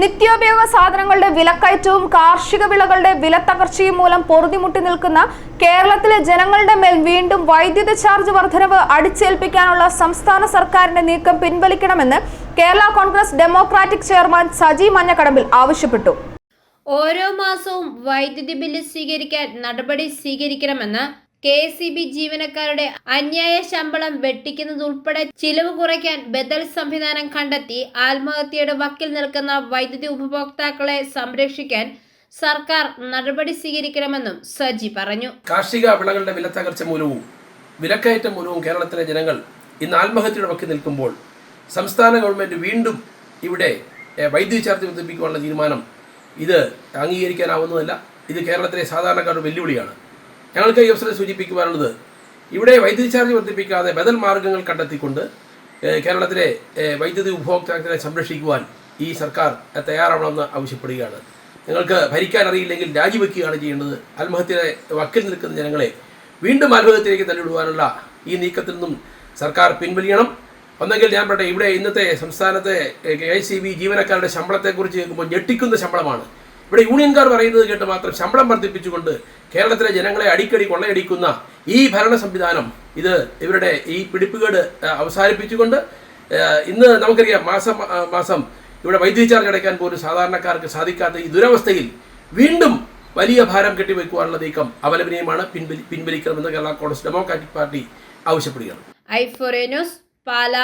നിത്യോപയോഗ സാധനങ്ങളുടെ വിലക്കയറ്റവും കാർഷിക വിളകളുടെ വിലത്തകർച്ചയും മൂലം പൊറുതിമുട്ടി നിൽക്കുന്ന കേരളത്തിലെ ജനങ്ങളുടെ മേൽ വീണ്ടും വൈദ്യുതി ചാർജ് വർധനവ് അടിച്ചേൽപ്പിക്കാനുള്ള സംസ്ഥാന സർക്കാരിന്റെ നീക്കം പിൻവലിക്കണമെന്ന് കേരള കോൺഗ്രസ് ഡെമോക്രാറ്റിക് ചെയർമാൻ സജി മഞ്ഞക്കടമ്പിൽ ആവശ്യപ്പെട്ടു. ഓരോ മാസവും വൈദ്യുതി ബില്ല് സ്വീകരിക്കാൻ നടപടി സ്വീകരിക്കണമെന്ന് കെ എസ് സി ബി ജീവനക്കാരുടെ അന്യായ ശമ്പളം വെട്ടിക്കുന്നതുൾപ്പെടെ ചിലവ് കുറയ്ക്കാൻ ബദൽ സംവിധാനം കണ്ടെത്തി ആത്മഹത്യയുടെ വക്കിൽ നിൽക്കുന്ന വൈദ്യുതി ഉപഭോക്താക്കളെ സംരക്ഷിക്കാൻ സർക്കാർ നടപടി സ്വീകരിക്കണമെന്നും സജി പറഞ്ഞു. കാർഷിക വിളകളുടെ വിലത്തകർച്ച മൂലവും വിലക്കയറ്റം മൂലവും കേരളത്തിലെ ജനങ്ങൾ ഇന്ന് ആത്മഹത്യയുടെ വക്കിൽ നിൽക്കുമ്പോൾ സംസ്ഥാന ഗവൺമെന്റ് വീണ്ടും ഇവിടെ വൈദ്യുതി ചാർജ് വർദ്ധിപ്പിക്കുവാനുള്ള തീരുമാനം ഇത് അംഗീകരിക്കാനാവുന്നതല്ല. ഇത് കേരളത്തിലെ സാധാരണക്കാരുടെ വെല്ലുവിളിയാണ്. ഞങ്ങൾക്ക് ഈ അവസരം സൂചിപ്പിക്കുവാനുള്ളത് ഇവിടെ വൈദ്യുതി ചാർജ് വർദ്ധിപ്പിക്കാതെ ബദൽ മാർഗങ്ങൾ കണ്ടെത്തിക്കൊണ്ട് കേരളത്തിലെ വൈദ്യുതി ഉപഭോക്താക്കളെ സംരക്ഷിക്കുവാൻ ഈ സർക്കാർ തയ്യാറാവണമെന്ന് ആവശ്യപ്പെടുകയാണ്. നിങ്ങൾക്ക് ഭരിക്കാൻ അറിയില്ലെങ്കിൽ രാജിവെക്കുകയാണ് ചെയ്യേണ്ടത്. ആത്മഹത്യയുടെ വക്കിൽ നിൽക്കുന്ന ജനങ്ങളെ വീണ്ടും ആത്മഹത്യയിലേക്ക് തള്ളിവിടുവാനുള്ള ഈ നീക്കത്തിൽ നിന്നും സർക്കാർ പിൻവലിയണം. ഒന്നെങ്കിൽ ഞാൻ പറയട്ടെ ഇവിടെ ഇന്നത്തെ സംസ്ഥാനത്തെ കെ ഐ സി ബി ജീവനക്കാരുടെ ശമ്പളത്തെക്കുറിച്ച് കേൾക്കുമ്പോൾ ഞെട്ടിക്കുന്ന ശമ്പളമാണ്. ഇവിടെ യൂണിയൻകാർ പറയുന്നത് കേട്ട് മാത്രം ശമ്പളം വർദ്ധിപ്പിച്ചുകൊണ്ട് കേരളത്തിലെ ജനങ്ങളെ അടിക്കടി കൊള്ളയടിക്കുന്ന ഈ ഭരണ സംവിധാനം ഇത് ഇവരുടെ ഈ പിടിപ്പുകേട് അവസാനിപ്പിച്ചുകൊണ്ട് ഇന്ന് നമുക്കറിയാം മാസം മാസം ഇവിടെ വൈദ്യുതി ചാർജ് അടയ്ക്കാൻ പോലും സാധാരണക്കാർക്ക് സാധിക്കാത്ത ഈ ദുരവസ്ഥയിൽ വീണ്ടും വലിയ ഭാരം കെട്ടിവെക്കുവാനുള്ള നീക്കം അപലപനീയമാണ്. പിൻവലി പിൻവലിക്കണമെന്ന് കേരള കോൺഗ്രസ് ഡെമോക്രാറ്റിക് പാർട്ടി ആവശ്യപ്പെടുകയാണ്. I for Pala.